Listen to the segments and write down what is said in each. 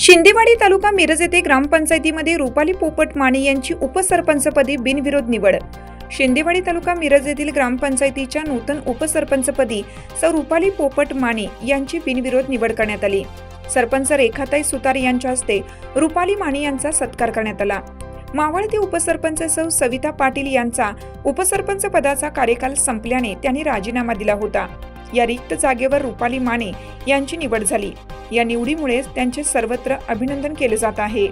शिंदेवाडी तालुका मिरज येथे ग्रामपंचायतीमध्ये रुपाली पोपट माने यांची उपसरपंचपदी बिनविरोध निवड. शेंदेवाडी तालुका मिरज येथील ग्रामपंचायतीच्या नूतन उपसरपंचपदी सौ रुपाली पोपट माने यांची बिनविरोध निवड करण्यात आली. सरपंच रेखाताई सुतार यांच्या हस्ते रुपाली माने यांचा सत्कार करण्यात आला. मावळते उपसरपंच सौ सविता पाटील यांचा उपसरपंच पदाचा कार्यकाल संपल्याने त्यांनी राजीनामा दिला होता. या रिक्त जागेवर रुपाली माने यांची निवड झाली. या निवडीमुळे त्यांचे सर्वत्र अभिनंदन केले जात आहे.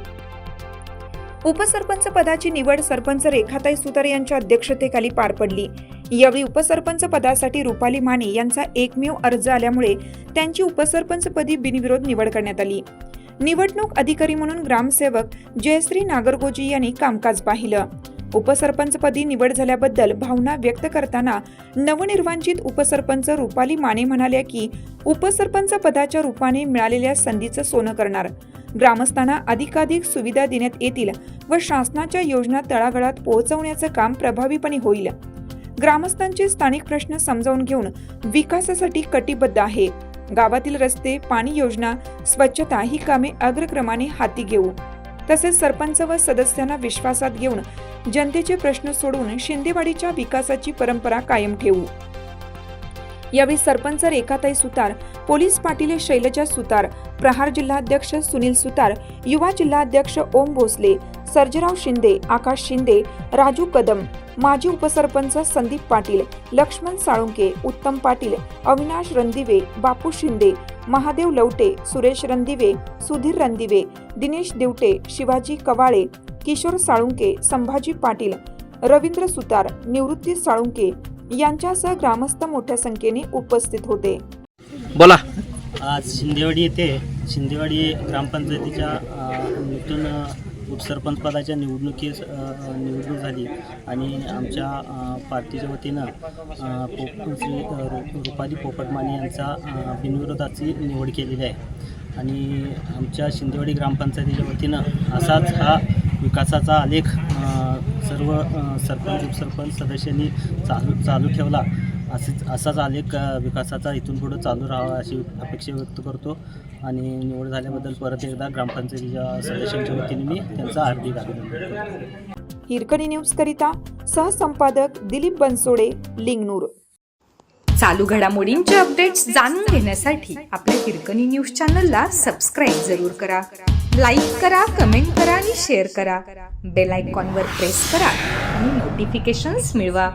उपसरपंच पदाची निवड सरपंच रेखाताई सुतार यांच्या अध्यक्षतेखाली पार पडली. यावेळी उपसरपंच पदासाठी रुपाली माने यांचा एकमेव अर्ज आल्यामुळे त्यांची उपसरपंचपदी बिनविरोध निवड करण्यात आली. निवडणूक अधिकारी म्हणून ग्रामसेवक जयश्री नागरगोजी यांनी कामकाज पाहिलं. उपसरपंचपदी निवड झाल्याबद्दल भावना व्यक्त करताना नवनिर्वांचित उपसरपंच रुपाली माने म्हणाल्या की उपसरपंच पदाच्या रूपाने मिळालेल्या संधीचं सोनं करणार. ग्रामस्थांना अधिकाधिक सुविधा देण्यात येतील व शासनाच्या योजना तळागाळात पोहोचवण्याचं काम प्रभावीपणे होईल. ग्रामस्थांचे स्थानिक प्रश्न समजावून घेऊन विकासासाठी कटिबद्ध आहे. गावातील रस्ते पाणी योजना स्वच्छता ही कामे अग्रक्रमाने हाती घेऊ. तसेच सरपंच व सदस्यांना विश्वासात घेऊन जनतेचे प्रश्न सोडवून शिंदेवाडीच्या विकासाची परंपरा कायम ठेवू. यावेळी सरपंच रेखाताई सुतार पोलीस पाटील शैलजा सुतार प्रहार जिल्हाध्यक्ष सुनील सुतार युवा जिल्हाध्यक्ष ओम भोसले सर्जराव शिंदे आकाश शिंदे राजू कदम माजी उपसरपंच संदीप पाटील लक्ष्मण साळुंके उत्तम पाटील अविनाश रंदिवे बापू शिंदे महादेव लवटे सुरेश रंदिवे सुधीर रंदिवे दिनेश देवटे शिवाजी कवाळे किशोर साळुंके संभाजी पाटील रवींद्र सुतार निवृत्ती साळुंके यांच्यासह ग्रामस्थ मोठ्या संख्येने उपस्थित होते. बोला. आज शिंदेवाडी येथे शिंदेवाडी ग्रामपंचायतीच्या नूतन उपसरपंचपदाच्या निवडणुकीस निवडणूक झाली आणि आमच्या पार्टीच्या वतीनं अ, श्री रु- रुपाली पोपटमाने यांचा बिनविरोधाची निवड केलेली आहे. आणि आमच्या शिंदेवाडी ग्रामपंचायतीच्या वतीनं असाच हा विकासाचा आलेख सर्व सरपंच उपसरपंच सदस्यांनी चालू चालू ठेवला. असेच असाच आलेख विकासाचा इथून पुढं चालू राहावा अशी अपेक्षा व्यक्त करतो. आणि निवड झाल्याबद्दल परत एकदा ग्रामपंचायतीच्या सदस्यांच्या वतीने मी त्यांचा हार्दिक अभिनंदन करतो. हिरकणी न्यूज करिता सहसंपादक दिलीप बनसोडे लिंगनूर. चालू घडामोडींचे अपडेट्स जाणून घेण्यासाठी आपल्या हिरकणी न्यूज चॅनलला सबस्क्राईब जरूर करा. लाईक करा कमेंट करा आणि शेअर करा. बेल आयकॉनवर प्रेस करा आणि नोटिफिकेशन्स मिळवा.